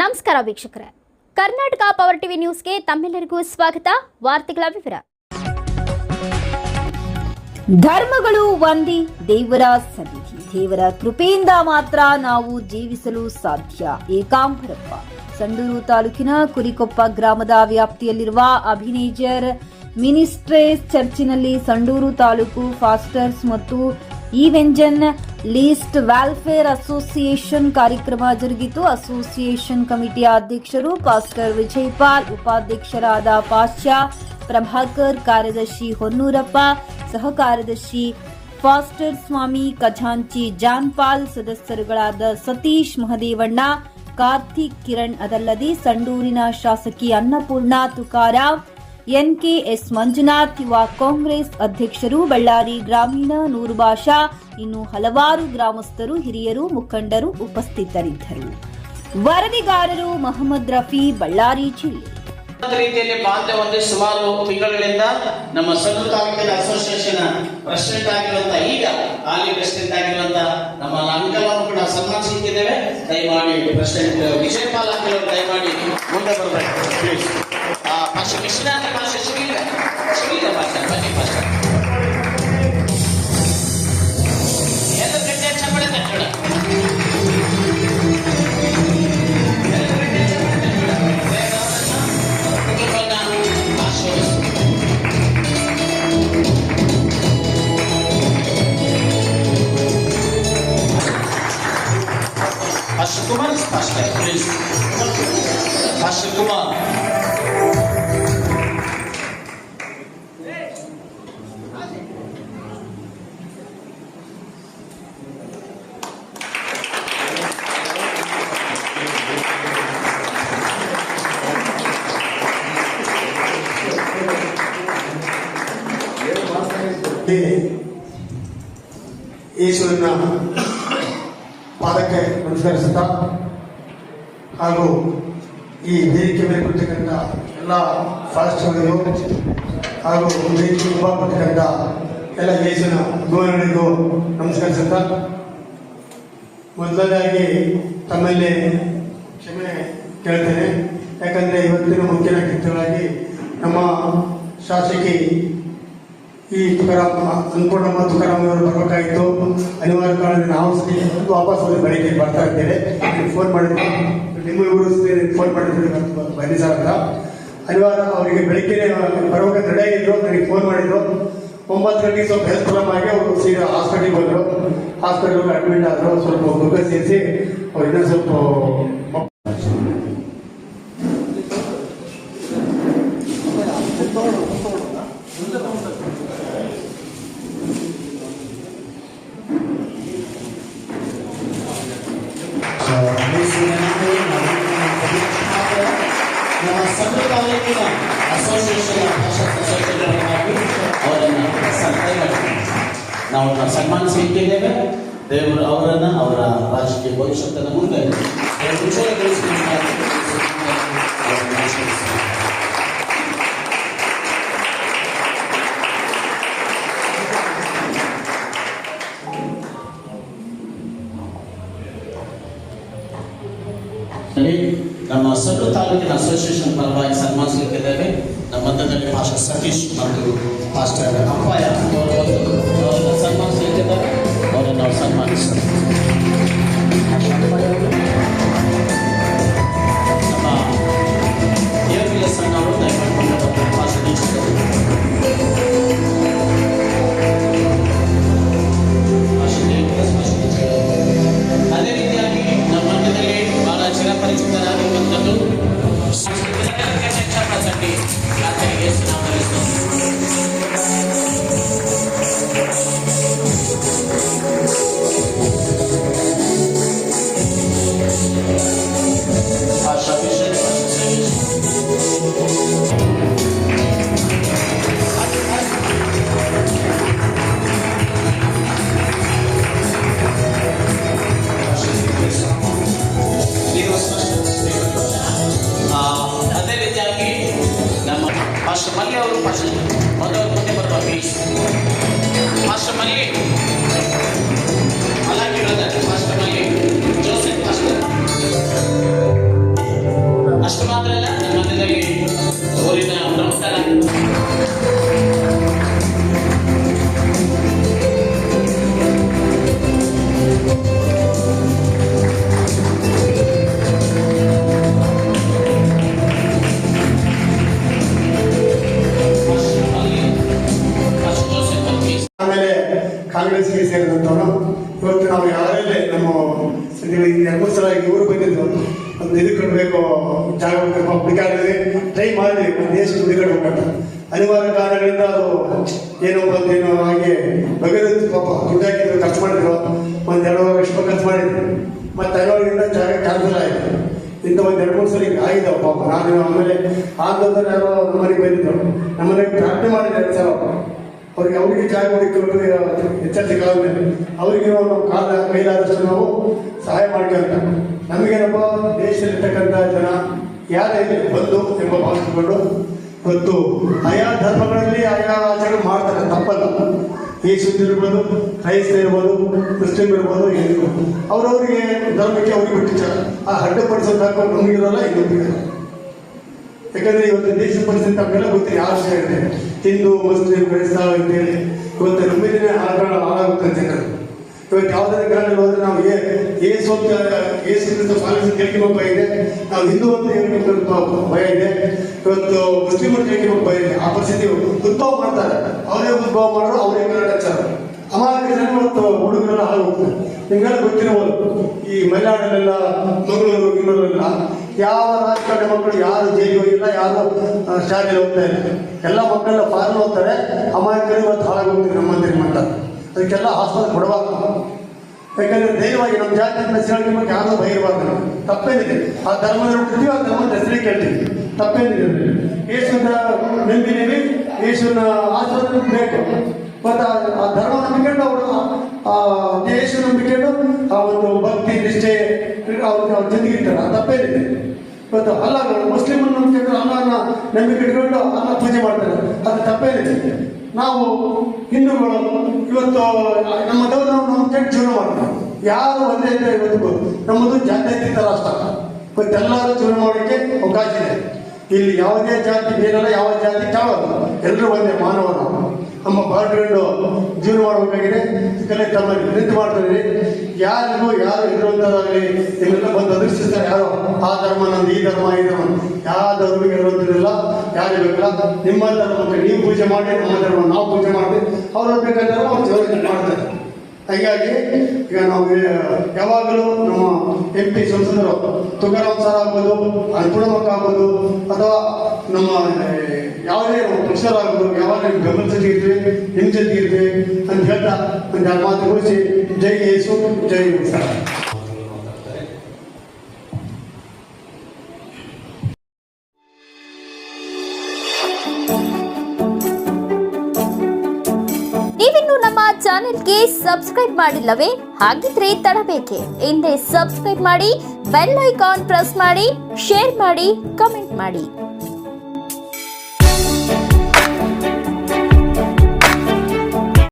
ನಮಸ್ಕಾರ ವೀಕ್ಷಕರೇ. Karnataka power TV ನ್ಯೂಸ್ಗೆ ತಮ್ಮೆಲ್ಲರಿಗೂ ಸ್ವಾಗತ. ವಾರ್ತೆಗಳ ವಿವರ. ಧರ್ಮಗಳು ಒಂದೇ ದೇವರ ಸನ್ನಿಧಿ. ದೇವರ ಕೃಪೆಯಿಂದ ಮಾತ್ರ ನಾವು ಜೀವಿಸಲು ಸಾಧ್ಯ. ಏಕಾಂಬರಪ್ಪ. ಸಂಡೂರು ತಾಲೂಕಿನ ಕುರಿಕೊಪ್ಪ ಗ್ರಾಮದ ವ್ಯಾಪ್ತಿಯಲ್ಲಿರುವ ಅಭಿನೇಜರ್ ಮಿನಿಸ್ಟ್ರೇಸ್ ಚರ್ಚಿನಲ್ಲಿ ಸಂಡೂರು ತಾಲೂಕು ಫಾಸ್ಟರ್ಸ್ ಮತ್ತು ಈವೆಂಜನ್ ಲೀಸ್ಟ್ ವೆಲ್ಫೇರ್ ಅಸೋಸಿಯೇಷನ್ ಕಾರ್ಯಕ್ರಮ ಜರುಗಿತು. ಅಸೋಸಿಯೇಷನ್ ಕಮಿಟಿಯ ಅಧ್ಯಕ್ಷರು ಪಾಸ್ಟರ್ ವಿಜಯಪಾಲ್, ಉಪಾಧ್ಯಕ್ಷರಾದ ಪಾಶ್ಚಾ, ಪ್ರಭಾಕರ್, ಕಾರ್ಯದರ್ಶಿ ಹೊನ್ನೂರಪ್ಪ ಸಹ ಕಾರ್ಯದರ್ಶಿ ಫಾಸ್ಟರ್ ಸ್ವಾಮಿ ಖಜಾಂಚಿ ಜಾನ್ಪಾಲ್, ಸದಸ್ಯರುಗಳಾದ ಸತೀಶ್ ಮಹದೇವಣ್ಣ, ಕಾರ್ತಿಕ್ ಕಿರಣ್ ಅದಲ್ಲದೆ ಸಂಡೂರಿನ ಶಾಸಕಿ ಅನ್ನಪೂರ್ಣ ತುಕಾರಾವ್ ಎನ್ಕೆಎಸ್ ಮಂಜುನಾಥ್, ಯುವ ಕಾಂಗ್ರೆಸ್ ಅಧ್ಯಕ್ಷರು, ಬಳ್ಳಾರಿ ಗ್ರಾಮೀಣ ನೂರು ಭಾಷಾ, ಇನ್ನು ಹಲವಾರು ಗ್ರಾಮಸ್ಥರು, ಹಿರಿಯರು, ಮುಖಂಡರು ಉಪಸ್ಥಿತರಿದ್ದರು. ವರದಿಗಾರರು ಮೊಹಮ್ಮದ್ ರಫಿ, ಬಳ್ಳಾರಿ ಜಿಲ್ಲೆ. ರೀತಿಯಲ್ಲಿ ಬಾಂಧವ್ಯ ಒಂದು ಸುಮಾರು ತಿಂಗಳುಗಳಿಂದ ನಮ್ಮ ಸಣ್ಣ ತಾಲೂಕಿನ ಅಸೋಸಿಯೇಷನ್ ಪ್ರೆಸಿಡೆಂಟ್ ಆಗಿರುವಂತ ಈಗ ಹಾಲಿ ಪ್ರೆಸಿಡೆಂಟ್ ಆಗಿರುವಂತ ನಮ್ಮ ಅಂಕಲ್ ಅವರು ಕೂಡ ಸನ್ಮಾನಿಸುತ್ತಿದ್ದೇವೆ ದಯಮಾಡಿ ಪ್ರೆಸಿಡೆಂಟ್ ವಿಜಯಪಾಲ್ ಆಗಿರೋ ದಯಮಾಡಿ ಮುಂದೆ ಬರಬೇಕು please Ashok Kumar is Ashok Kumar, please. Ashok Kumar. ಈ ಯೇಸುವಿನ ಪಾದಕ್ಕೆ ನಮಸ್ಕರಿಸುತ್ತಾ ಹಾಗೂ ಈ ವೇದಿಕೆ ಮೇಲೆ ಕೊಡ್ತಕ್ಕಂಥ ಎಲ್ಲ ಫಾಸ್ಟ್ಗಳಿಗೂ ಹಾಗೂ ವೇದಿಕೆ ಕೊಡ್ತಕ್ಕಂಥ ಎಲ್ಲ ಯೇಸುವಿನ ಗೋರಿಗಳಿಗೂ ನಮಸ್ಕರಿಸುತ್ತಾ ಮೊದಲನೇದಾಗಿ ತಮ್ಮಲ್ಲಿ ಕ್ಷಮೆ ಕೇಳ್ತೇನೆ. ಯಾಕಂದರೆ ಇವತ್ತಿನ ಮುಖ್ಯ ನಕ್ಷತ್ರಗಳಾಗಿ ನಮ್ಮ ಶಾಸಕಿ ಈ ತುಕಾರಾಮ ಅನ್ಪೂರ್ಣಮ್ಮ ತುಕಾರಾಮ್ ಅವರು ಬರಬೇಕಾಗಿತ್ತು. ಅನಿವಾರ್ಯ ಕಾರಣದಿಂದ ನಾವು ವಾಪಸ್ ಹೋಗಿ ಬೆಳಿಗ್ಗೆ ಬರ್ತಾ ಇದ್ದೇವೆ. ಫೋನ್ ಮಾಡಿದ್ರು ನಿಮ್ಮ ಇವರು ಫೋನ್ ಮಾಡಿದ್ರು ಬನ್ನಿ ಸರ್ ಅಂತ. ಅನಿವಾರ್ಯ, ಅವರಿಗೆ ಬೆಳಿಗ್ಗೆ ಬರೋಕೆ ರೆಡಿ ಆಗಿದ್ರು ನನಗೆ ಫೋನ್ ಮಾಡಿದ್ರು. ಒಂಬತ್ತು ಗಂಟೆಗೆ ಸ್ವಲ್ಪ ಹೆಲ್ತ್ ಪ್ರಾಬ್ಲಮ್ ಆಗಿ ಅವರು ಸೀದಾ ಹಾಸ್ಪಿಟಲ್ಗೆ ಬಂದರು. ಹಾಸ್ಪಿಟಲ್ಗೆ ಅಡ್ಮಿಟ್ ಆದರು, ಸ್ವಲ್ಪ ಗ್ಲೂಕೋಸ್ ಸೇರಿಸಿ, ಅವ್ರು ಇನ್ನೂ ಸ್ವಲ್ಪ ತಾಲೂಕಿನ ಅಸೋಸಿಯೇಷನ್ ಅಸೋಸಿಯೇಷನ್ಗಳನ್ನಾಗಿ ಅವರನ್ನು ಸನ್ಮಾನ ನಾವು ಅವ್ರನ್ನ ಸನ್ಮಾನಿಸಲಿಕ್ಕಿದ್ದೇವೆ ದೇವರು ಅವರನ್ನ ಅವರ ರಾಜಕೀಯ ಭವಿಷ್ಯತ್ತನ್ನು ಮುಂದೆ ಉಜ್ವಲಗೊಳಿಸಬೇಕಾಗಿ ಅವರನ್ನು ಆಶೀರ್ವದಿಸ್ತೇನೆ. ಅಲ್ಲಿ ನಮ್ಮ ಸಣ್ಣ ತಾಲೂಕಿನ ಅಸೋಸಿಯೇಷನ್ ಪರವಾಗಿ ಸನ್ಮಾನಿಸಲಿಕ್ಕಿದ್ದೇವೆ. ನಮ್ಮ ಮಧ್ಯದಲ್ಲಿ ಪಾಸ್ಟರ್ ಸತೀಶ್ ಮತ್ತು ಪಾಸ್ಟರ್. ಅಪ್ಪಾಯ ಅವರು ಮಾಸ್ಟರ್ ಮಲ್ಲಿ ಅವರು ಫಸ್ಟ್ ಮೊದಲು ಮುಂದೆ ಬರುವ ಮಾಸ್ಟರ್ ಮಲ್ಲಿ. ಕಾಂಗ್ರೆಸ್ಗೆ ಸೇರಿದಂಥವನು ಇವತ್ತು ನಾವು ಯಾವಾಗಲೇ ನಮ್ಮ ಸಲ ಇವರು ಬಂದಿದ್ದು ಒಂದು ಇದು ಕಟ್ಟಬೇಕು ಜಾಗ ಕೊಡಬೇಕು ಹುಡುಕಾಡಿದ್ವಿ ಟ್ರೈ ಮಾಡಿದ್ವಿ ಒಂದು ದೇಶ ಹುಡುಕಾಡಿ ಹೋಗ್ಬೇಕ. ಅನಿವಾರ್ಯ ಕಾರಣಗಳಿಂದ ಅದು ಏನೋ ಬಂದೇನೋ ಹಾಗೆ ಬಗೆಹರಿತು ಪಾಪ. ದುಡ್ಡು ಖರ್ಚು ಮಾಡಿದ್ರು. ಒಂದು ಎರಡು ರೂಪಾಯಿ ಖರ್ಚು ಮಾಡಿದ್ರು. ಮತ್ತೆ ಅನಿವಾರ್ಯದಿಂದ ಜಾಗ ಕ್ಯಾನ್ಸಲ್ ಆಯಿತು. ಇಂಥ ಒಂದು ಎರಡು ಮೂರು ಸಲ ಆಗಿದ್ದಾವೆ ಪಾಪ. ನಾನು ಆಮೇಲೆ ಆಂಧ್ರದಲ್ಲಿ ಯಾರೋ ಮನೆಗೆ ಬಂದಿದ್ರು. ನಮ್ಮ ಪ್ರಾರ್ಥನೆ ಮಾಡಿದ್ರು ಸರ್ ಅವ್ರಿಗೆ ಅವರಿಗೆ ಜಾಗ ಹುಡುಕಿಕೊಂಡು ಎಚ್ಚರಿಕೆ ಕಾಲದಲ್ಲಿ ಅವರಿಗೆ ನಮ್ಮ ಕಾಲ ಕೈಲಾದಷ್ಟು ನಾವು ಸಹಾಯ ಮಾಡ್ಕೊಂತ ನಮಗೇನಪ್ಪ, ದೇಶದಲ್ಲಿರ್ತಕ್ಕಂಥ ಜನ ಯಾರೇ ಬಂದು ಎಂಬ ಭಾವಿಸಿಕೊಂಡು ಇವತ್ತು ಆಯಾ ಧರ್ಮಗಳಲ್ಲಿ ಆಯಾ ಆಚರಣೆ ಮಾಡ್ತಾರೆ, ತಪ್ಪಲ್ಲ. ಯೇಸುದ್ ಇರ್ಬೋದು, ಕ್ರೈಸ್ತ ಇರ್ಬೋದು ಕ್ರಿಶ್ಚಿಯನ್ ಇರ್ಬೋದು ಏನಿರ್ಬೋದು ಅವರವರಿಗೆ ಧರ್ಮಕ್ಕೆ ಅವ್ರಿಗೆ ಬಿಟ್ಟಿದ್ದಾರೆ. ಆ ಅಡ್ಡಪಡಿಸೋದು ನಮಗಿರೋಲ್ಲ ನಮಗಿರಲ್ಲ ಇನ್ನೊಬ್ರಿಗಿರಲ್ಲ ಯಾಕಂದ್ರೆ ಇವತ್ತು ದೇಶ ಪರಿಸ್ಥಿತಿ ಅವೆಲ್ಲ ಗೊತ್ತಿಲ್ಲ, ಯಾವ ವಿಷಯ ಇದೆ? ಹಿಂದೂ, ಮುಸ್ಲಿಂ ಕ್ರೈಸ್ತ ಅಂತೇಳಿ. ಇವತ್ತು ನಮ್ಮಿಂದನೇ ಹಾಗಳ ಹಾಳಾಗುತ್ತೆ ಜನರು. ಇವತ್ತು ಯಾವುದೇ ಕಾರಣ ಹೋದ್ರೆ ನಾವು ಏ, ಏಸು ಅಂತ, ಏಸು ಪಾಲಿಸಿ ಕೇಳ್ಕೊಂಬ ಭಯ ಇದೆ. ನಾವು ಹಿಂದೂ ಅಂತ ಹೇಳ್ಬೇಕಂತ ಭಯ ಇದೆ. ಇವತ್ತು ಮುಸ್ಲಿಮರು ಕೇಳ್ಕೊಂಬ ಭಯ ಇದೆ. ಆ ಪರಿಸ್ಥಿತಿ ಉದ್ಭವ ಮಾಡ್ತಾರೆ. ಅವರೇ ಉದ್ಭವ ಮಾಡೋರು, ಅವರೇ ಕನ್ನಡ ಅಮಾಯಕ ಜನ ಮತ್ತು ಹುಡುಗರೆಲ್ಲ ಹಾಳಾಗುತ್ತೆ. ನಿಮ್ಗೆಲ್ಲ ಗೊತ್ತಿರಬಹುದು, ಈ ಮಲೆನಾಡಲ್ಲೆಲ್ಲ, ಮಂಗಳೂರು ಗಿಂಗಳೂರೆಲ್ಲ ಯಾವ ರಾಜಕಾರಣಿ ಮಕ್ಕಳು ಯಾರು ಜೈಲಿಗೆ ಹೋಗಿಲ್ಲ, ಯಾರು ಶಾಲೆಗೆ ಹೋಗ್ತಾ ಇಲ್ಲ. ಎಲ್ಲ ಮಕ್ಕಳೆಲ್ಲ ಫಾರಿನ್ ಹೋಗ್ತಾರೆ, ಅಮಾಯಕರು ಇವತ್ತು ಹಾಳಾಗೋಗ್ತೀವಿ ನಮ್ಮ ಮಂದಿರ ಮಟ್ಟ. ಅದಕ್ಕೆಲ್ಲ ಆಸ್ಪತ್ರೆ ಕೊಡಬಾರ್ದು. ಯಾಕಂದ್ರೆ ದೈವವಾಗಿ ನಮ್ಮ ಜಾತಿ ಹೆಸರು ಬಗ್ಗೆ ಯಾರು ಭಯ ಇರಬಾರ್ದು ನಾವು ತಪ್ಪೇನಿದೆ. ಆ ಧರ್ಮದ ಹುಟ್ಟಿದ್ವಿ, ಆ ಧರ್ಮದ ಹೆಸರಿ ಕೇಳ್ತೀವಿ. ತಪ್ಪೇನಿದೆ. ಯೇಸುನ ನಂಬಿದ್ದೀವಿ ಯೇಸುನ ಆಸ್ಪತ್ರೆ ಬೇಕು. ಮತ್ತು ಆ- ಧರ್ಮವನ್ನು ಧರ್ಮ ನಂಬಿಕೊಂಡು ಅವರು ಆ ದೇಶವನ್ನು ಬಿಟ್ಕೊಂಡು ಆ ಒಂದು ಭಕ್ತಿ, ನಿಷ್ಠೆ ಅವ್ರಿಗೆ ಅವ್ರ ಜೊತೆಗೆ ಇರ್ತಾರೆ. ಅದು ತಪ್ಪೇನಿದೆ ಇವತ್ತು ಅಲ್ಲಗಳು ಮುಸ್ಲಿಮನ್ನು ನಂಬಿಕೊಂಡು ಅಲ್ಲನ ನಂಬಿಕೆ ಇಟ್ಕೊಂಡು ಅಲ್ಲ ಪೂಜೆ ಮಾಡ್ತಾರೆ. ಅದು ತಪ್ಪೇ ತಪ್ಪೇನಿದೆ ನಾವು ಹಿಂದೂಗಳು ಇವತ್ತು ನಮ್ಮ ದೇವರು ನಾವು ನಂಬಿಕೊಂಡು ಜೀವನ ಮಾಡ್ತಾರೆ ಯಾರು ಒಂದೇ ಇದೆ ಇವತ್ತು ನಮ್ಮದು ಜಾತ್ಯತೀತ ರಾಷ್ಟ್ರ. ಇವತ್ತೆಲ್ಲರೂ ಜೀವನ ಮಾಡೋಕ್ಕೆ ಅವಕಾಶ ಇದೆ. ಇಲ್ಲಿ ಯಾವುದೇ ಜಾತಿ ಬೇರೆಲ್ಲ ಯಾವ ಜಾತಿ ತಾಳೋದು ಎಲ್ಲರೂ ಒಂದೇ ಮಾನವರು ನಮ್ಮ ಬಾಳ್ಕೊಂಡು ಜೀವನ ಮಾಡಬೇಕಾಗಿದೆ. ಇದನ್ನೇ ತಮ್ಮ ನಿಂತ ಮಾಡ್ತಾರೆ ಯಾರಿಗೂ ಯಾರು ಇರುವಂಥದ್ದಾಗಲಿ ಎಲ್ಲ ಬಂದು ಅದೃಷ್ಟಿಸ್ತಾರೆ ಯಾರು? ಆ ಧರ್ಮ ನಂದು, ಈ ಧರ್ಮ ಈ ಧರ್ಮ. ಯಾವ ಧರ್ಮಕ್ಕೆ ಇರುವಂಥದ್ದಿಲ್ಲ ಯಾರು ಬೇಕಲ್ಲ. ನಿಮ್ಮ ಧರ್ಮಕ್ಕೆ ನೀವು ಪೂಜೆ ಮಾಡಿ, ನಮ್ಮ ಧರ್ಮ ನಾವು ಪೂಜೆ ಮಾಡಿ ಅವ್ರು ಬೇಕಾದ್ರೆ ಅವ್ರು ಜೀವನ ಮಾಡ್ತಾರೆ. ಹಾಗಾಗಿ ಈಗ ನಾವು ಯಾವಾಗಲೂ ನಮ್ಮ ಎಂ ಪಿ ಸಂಸದರು ತುಕಾರಾಮ್ ಸರ್ ಆಗ್ಬೋದು ಅನ್ಪೂರ್ಣಮಕ್ಕ ಆಗ್ಬೋದು, ಅಥವಾ ನಮ್ಮ ಯಾವುದೇ ಪಕ್ಷರಾಗ್ಬೋದು ಯಾವಾಗ ಬೆಂಬಲ ಜೊತೆ ಇರ್ತೀವಿ ನಿಮ್ಮ ಜೊತೆ ಇರ್ತೀವಿ ಅಂತ ಹೇಳ್ತಾ ಒಂದು ಮಾತುಗೊಳಿಸಿ ಜೈ ಯೇಸು, ಜೈ ಸರ್ ನೀವಿನ್ನು ನಮ್ಮ ಚಾನೆಲ್ಗೆ ಸಬ್ಸ್ಕ್ರೈಬ್ ಮಾಡಿಲ್ಲವೇ? ಹಾಗಿದ್ರೆ ತಡಬೇಕೆ. ಹಿಂದೆ ಸಬ್ಸ್ಕ್ರೈಬ್ ಮಾಡಿ, ಬೆಲ್ ಐಕಾನ್ ಪ್ರೆಸ್ ಮಾಡಿ, ಶೇರ್ ಮಾಡಿ, ಕಮೆಂಟ್ ಮಾಡಿ.